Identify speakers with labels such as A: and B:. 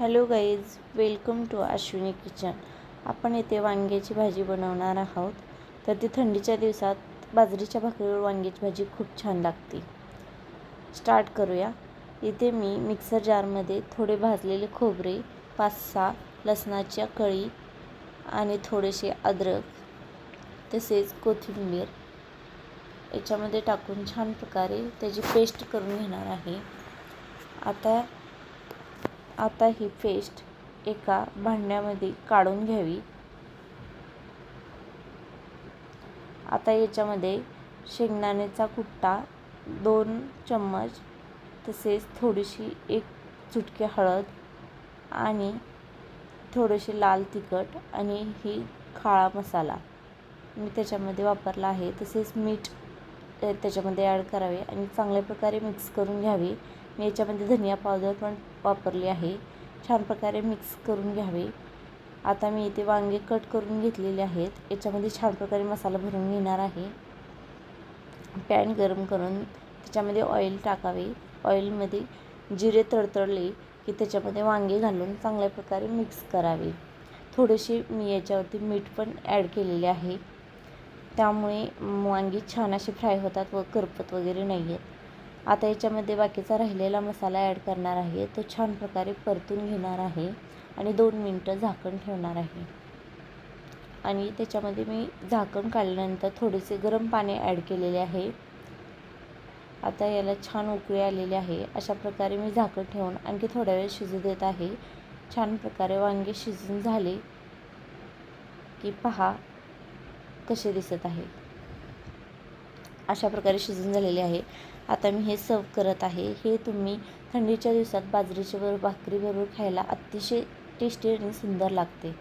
A: Hello guys welcome to Ashwini kitchen. आपण येथे वांग्याची भाजी बनवणार आहोत. तर ती थंडीच्या दिवसात बाजरीच्या भाकरीवर वांग्याची भाजी खूप छान लागते. स्टार्ट करूया. इथे मी मिक्सर जारमध्ये थोडे भाजलेले खोबरे पाच सहा लसणाच्या कळी आणि थोडेसे अद्रक तसेच कोथिंबीर याच्यामध्ये टाकून छान प्रकारे त्याची पेस्ट करून घेणार आहे. आता आता ही पेस्ट एका भांड्यामध्ये काढून घ्यावी. आता याच्यामध्ये शेंगदाण्याचा कुट्टा दोन चम्मच तसेच थोडीशी एक चुटकी हळद आणि थोडेसे लाल तिखट आणि ही काळा मसाला मी त्याच्यामध्ये वापरला आहे. तसेच मीठ त्याच्यामध्ये ॲड करावे आणि चांगल्या प्रकारे मिक्स करून घ्यावे. मी याच्यामध्ये धनिया पावडर पण वापरली आहे. छान प्रकारे मिक्स करून घ्यावे. आता मी इथे वांगे कट करून घेतलेले आहेत. याच्यामध्ये छान प्रकारे मसाला भरून घेणार आहे. पॅन गरम करून त्याच्यामध्ये ऑइल टाकावे. ऑइलमध्ये जिरे तडतडले की त्याच्यामध्ये वांगे घालून चांगल्या प्रकारे मिक्स करावे. थोडेसे मी याच्यावरती मीठ पण ॲड केलेले आहे. त्यामुळे वांगी छान असे फ्राय होतात व करपत वगैरे नाही आहेत आता याच्यामध्ये बाकीचा राहिलेला मसाला ॲड करणार आहे. तो छान प्रकारे परतून घेणार आहे आणि दोन मिनटं झाकण ठेवणार आहे. आणि त्याच्यामध्ये मी झाकण काढल्यानंतर थोडेसे गरम पाणी ॲड केलेले आहे. आता याला छान उकळी आलेली आहे. अशा प्रकारे मी झाकण ठेवून आणखी थोड्या वेळ शिजू देत आहे. छान प्रकारे वांगे शिजून झाले की पहा कसे दिसत आहे अशा प्रकारे शिजून झालेले आहे. आता मी हे सर्व करत आहे. हे तुम्ही थंडीच्या दिवसात बाजरीच्या बरोबर भाकरीबरोबर खायला अतिशय टेस्टी आणि सुंदर लागते.